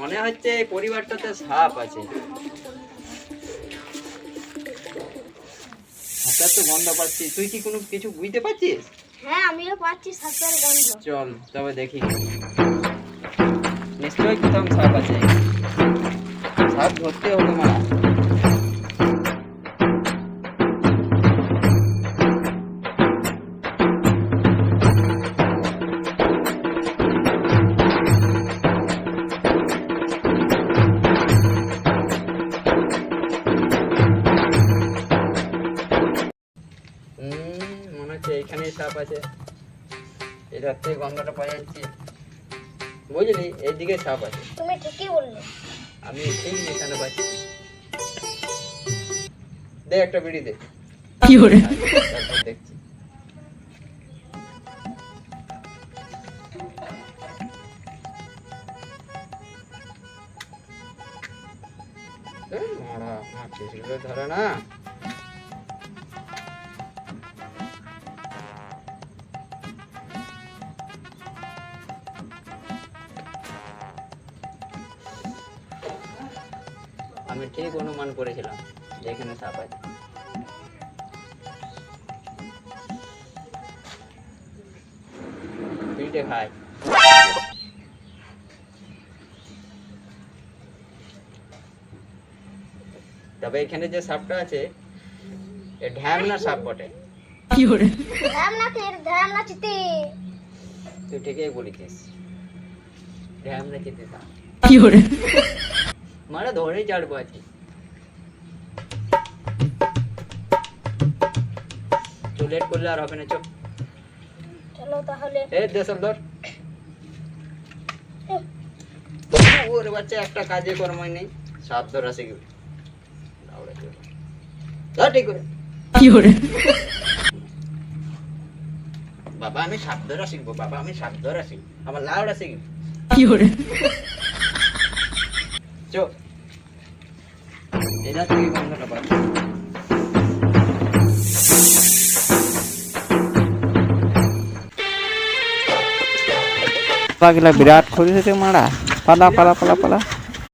মনে হচ্ছে এই পরিবারটাতে সাপ আছে। তো গন্ধ পাচ্ছি তুই কি কোনো কিছু বুঝতে পারছিস? হ্যাঁ আমিও পাচ্ছি সাপের গন্ধ। চল তবে দেখি। নিশ্চয়ই কোথাও সাপ আছে। সাপ ধরতে হবে মারা হুম, মনে হচ্ছে এখানেই সাপ আছে। এটার থেকে গন্ধটা পাওয়া যাচ্ছে। বুঝলি এইদিকে সাপ আছে। তুমি ঠিকই বললে। আমি ঠিক এখানে পাচ্ছি। দে একটা বিড়ি দে। তারপর দেখছি। মারা, ধরে না। আমি ঠিক অনুমান করেছিলাম যে এখানে সাপ আছে। পিঠে খায়। তবে এখানে যে সাপটা আছে এ ঢ্যামনা সাপ বটে। ধ্যাম না কি? ধ্যাম না চিতি। তুই ঠিকই বলেছিস। ঢ্যামনা চিতে সাপ। মানে ধরেই চাড়বো আছি তো লেট করলে আর হবে না চল চলো তাহলে এ দেশম ধর ওরে বাচ্চা একটা কাজে কর্মই নেই সাপ ধরা লাউড়া চলে। ধর ঠিক করে কি করে বাবা আমি সাপ ধরা শিখব বাবা আমি সাপ ধরা শিখব আমার লাউড়া শিখব চো এটা থেকে গন্ধটা পাচ্ছি লাগলা বিরাট খরিছে মারা পালা পালা পালা পালা